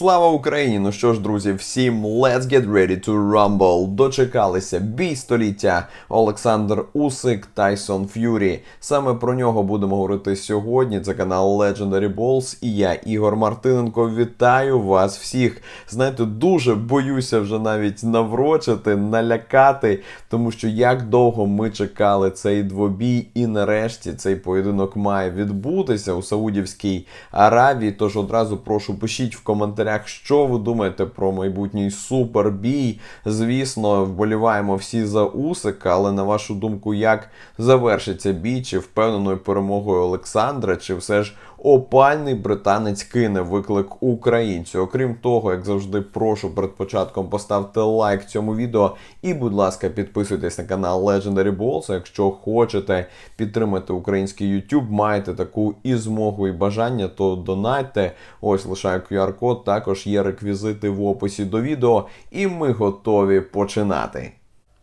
Слава Україні! Ну що ж, друзі, всім let's get ready to rumble. Дочекалися бій століття Олександр Усик, Тайсон Ф'юрі. Саме про нього будемо говорити сьогодні. Це канал Legendary Balls і я, Ігор Мартиненко. Вітаю вас всіх. Знаєте, дуже боюся вже навіть наврочити, налякати, тому що як довго ми чекали цей двобій, і нарешті цей поєдинок має відбутися у Саудівській Аравії. Тож одразу прошу пишіть в коментарях, що ви думаєте про майбутній супербій. Звісно, вболіваємо всі за Усика, але на вашу думку, як завершиться бій, чи впевненою перемогою Олександра, чи все ж опальний британець кине виклик українцю. Окрім того, як завжди, прошу перед початком поставте лайк цьому відео і, будь ласка, підписуйтесь на канал Legendary Balls. Якщо хочете підтримати український YouTube, маєте таку і змогу, і бажання, то донайте. Ось лишаю QR-код, також є реквізити в описі до відео, і ми готові починати.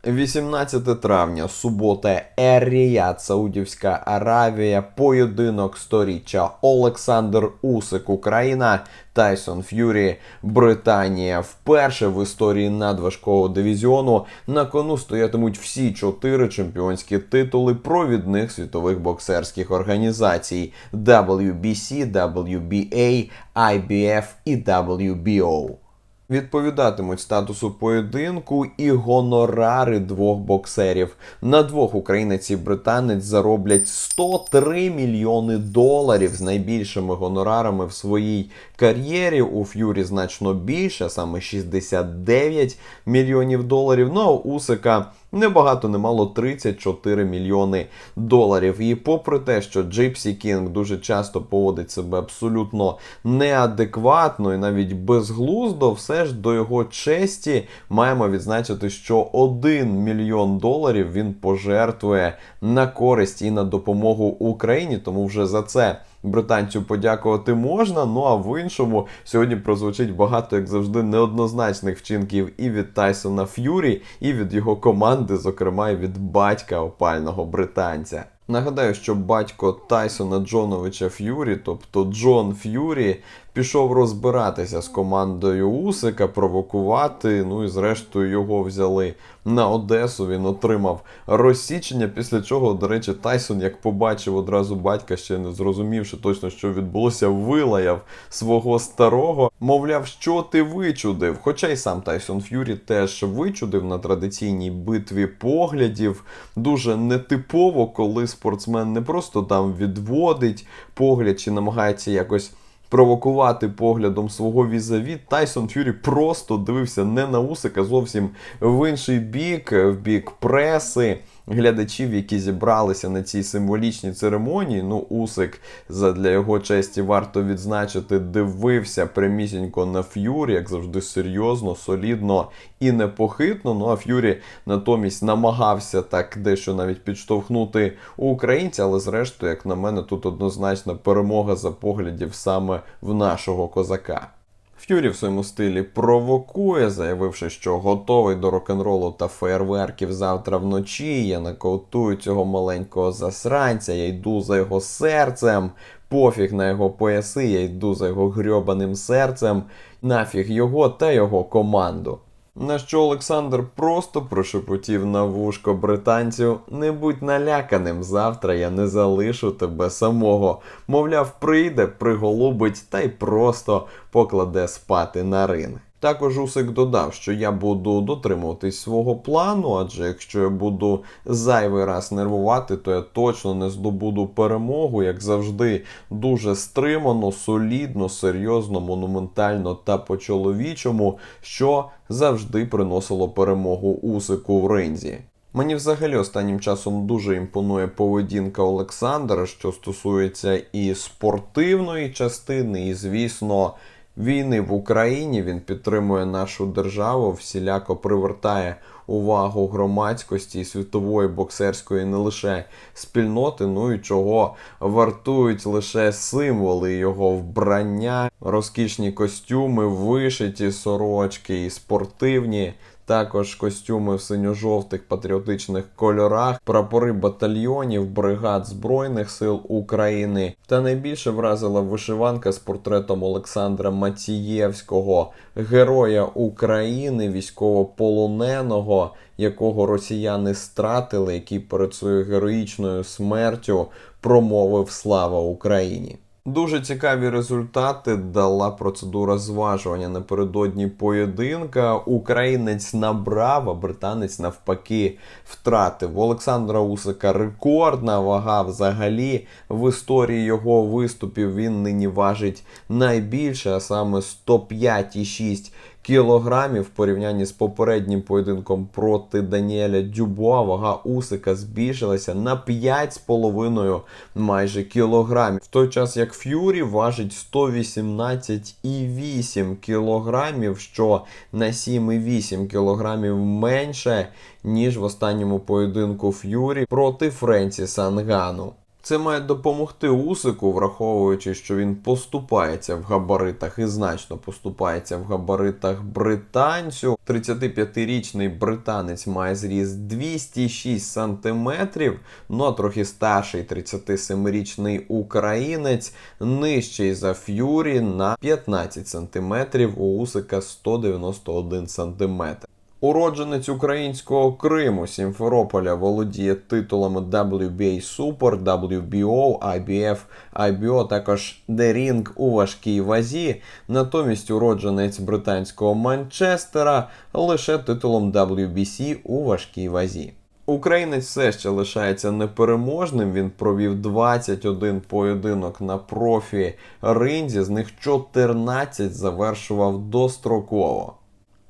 18 травня, субота, Ер-Ріяд, Саудівська Аравія, поєдинок сторіччя Олександр Усик, Україна, Тайсон Ф'юрі, Британія. Вперше в історії надважкого дивізіону на кону стоятимуть всі чотири чемпіонські титули провідних світових боксерських організацій WBC, WBA, IBF і WBO. Відповідатимуть статусу поєдинку і гонорари двох боксерів. На двох українець і британець зароблять 103 мільйони доларів з найбільшими гонорарами в своїй кар'єрі. У Ф'юрі значно більше, саме 69 мільйонів доларів. Ну а Усика небагато немало 34 мільйони доларів. І попри те, що Джипсі Кінг дуже часто поводить себе абсолютно неадекватно і навіть безглуздо, все ж до його честі маємо відзначити, що 1 мільйон доларів він пожертвує на користь і на допомогу Україні, тому вже за це. Британцю подякувати можна, ну а в іншому сьогодні прозвучить багато, як завжди, неоднозначних вчинків і від Тайсона Ф'юрі, і від його команди, зокрема і від батька опального британця. Нагадаю, що батько Тайсона Джоновича Ф'юрі, тобто Джон Ф'юрі, пішов розбиратися з командою Усика, провокувати. Ну і зрештою його взяли на Одесу. Він отримав розсічення. Після чого, до речі, Тайсон, як побачив одразу батька, ще не зрозумівши точно, що відбулося, вилаяв свого старого. Мовляв, що ти вичудив. Хоча й сам Тайсон Ф'юрі теж вичудив на традиційній битві поглядів. Дуже нетипово, коли спортсмен не просто там відводить погляд чи намагається якось провокувати поглядом свого візаві, Тайсон Ф'юрі просто дивився не на Усика, зовсім в інший бік, в бік преси. Глядачів, які зібралися на цій символічній церемонії, ну Усик для його честі варто відзначити, дивився прямісінько на Ф'юрі, як завжди, серйозно, солідно і непохитно. Ну а Ф'юрі натомість намагався так дещо навіть підштовхнути українця, але зрештою, як на мене, тут однозначна перемога за поглядів саме в нашого козака. Ф'юрі в своєму стилі провокує, заявивши, що готовий до рок-н-ролу та фейерверків завтра вночі. Я нокаутую цього маленького засранця, я йду за його серцем. Пофіг на його пояси, я йду за його грьобаним серцем, нафіг його та його команду. На що Олександр просто прошепотів на вушко британцю не будь наляканим, завтра я не залишу тебе самого. Мовляв, прийде, приголубить та й просто покладе спати на ринг. Також Усик додав, що я буду дотримуватись свого плану, адже якщо я буду зайвий раз нервувати, то я точно не здобуду перемогу, як завжди, дуже стримано, солідно, серйозно, монументально та по-чоловічому, що завжди приносило перемогу Усику в ринзі. Мені взагалі останнім часом дуже імпонує поведінка Олександра, що стосується і спортивної частини, і, звісно, війни в Україні. Він підтримує нашу державу, всіляко привертає увагу громадськості і світової боксерської не лише спільноти, ну і чого вартують лише символи його вбрання, розкішні костюми, вишиті сорочки і спортивні також костюми в синьо-жовтих патріотичних кольорах, прапори батальйонів, бригад Збройних сил України. Та найбільше вразила вишиванка з портретом Олександра Мацієвського, героя України, військовополоненого, якого росіяни стратили, який перед своєю героїчною смертю промовив Слава Україні. Дуже цікаві результати дала процедура зважування напередодні поєдинка. Українець набрав, а британець навпаки втратив. У Олександра Усика рекордна вага взагалі в історії його виступів. Він нині важить найбільше, а саме 105,6 кілограмів в порівнянні з попереднім поєдинком проти Даніеля Дюбуа. Вага Усика збільшилася на 5,5 майже кілограмів. В той час як Ф'юрі важить 118,8 кілограмів, що на 7,8 кілограмів менше, ніж в останньому поєдинку Ф'юрі проти Френсіса Нгану. Це має допомогти Усику, враховуючи, що він поступається в габаритах і значно поступається в габаритах британцю. 35-річний британець має зріст 206 сантиметрів, ну а трохи старший 37-річний українець нижчий за Ф'юрі на 15 сантиметрів, у Усика 191 сантиметр. Уродженець українського Криму Сімферополя володіє титулами WBA Super, WBO, IBF, IBO, також The Ring у важкій вазі. Натомість уродженець британського Манчестера лише титулом WBC у важкій вазі. Українець все ще лишається непереможним. Він провів 21 поєдинок на профі ринзі, з них 14 завершував достроково.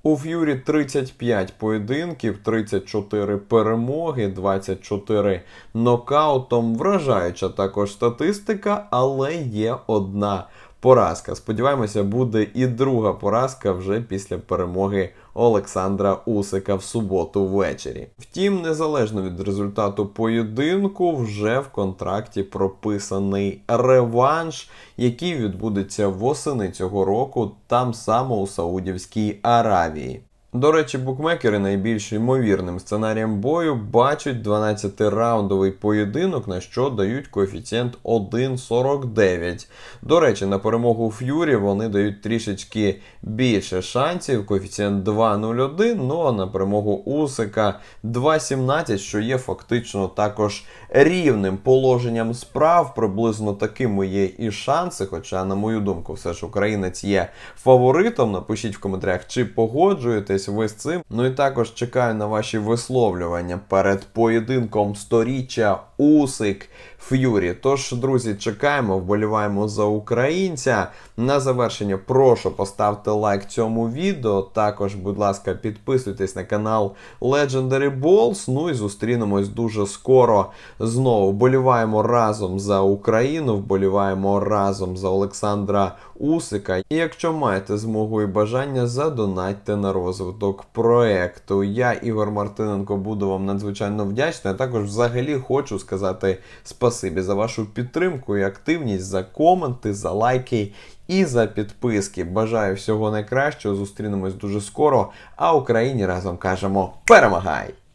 У Ф'юрі 35 поєдинків, 34 перемоги, 24 нокаутом. Вражаюча також статистика, але є одна поразка. Сподіваємося, буде і друга поразка вже після перемоги Олександра Усика в суботу ввечері. Втім, незалежно від результату поєдинку, вже в контракті прописаний реванш, який відбудеться восени цього року, там само у Саудівській Аравії. До речі, букмекери найбільш ймовірним сценарієм бою бачать 12-раундовий поєдинок, на що дають коефіцієнт 1,49. До речі, на перемогу Ф'юрі вони дають трішечки більше шансів, коефіцієнт 2,01, ну а на перемогу Усика 2,17, що є фактично також рівним положенням справ. Приблизно такими є і шанси. Хоча, на мою думку, все ж українець є фаворитом. Напишіть в коментарях, чи погоджуєтесь ви з цим. Ну і також чекаю на ваші висловлювання перед поєдинком сторіччя Усик Ф'юрі. Тож, друзі, чекаємо, вболіваємо за українця. На завершення прошу поставте лайк цьому відео. Також, будь ласка, підписуйтесь на канал Legendary Balls. Ну і зустрінемось дуже скоро. Знову вболіваємо разом за Україну, вболіваємо разом за Олександра Усика. І якщо маєте змогу і бажання, задонатьте на розвиток проекту. Я, Ігор Мартиненко, буду вам надзвичайно вдячний. А також взагалі хочу сказати спасибі за вашу підтримку і активність, за коменти, за лайки. І за підписки. Бажаю всього найкращого. Зустрінемось дуже скоро. А Україні разом кажемо перемагай!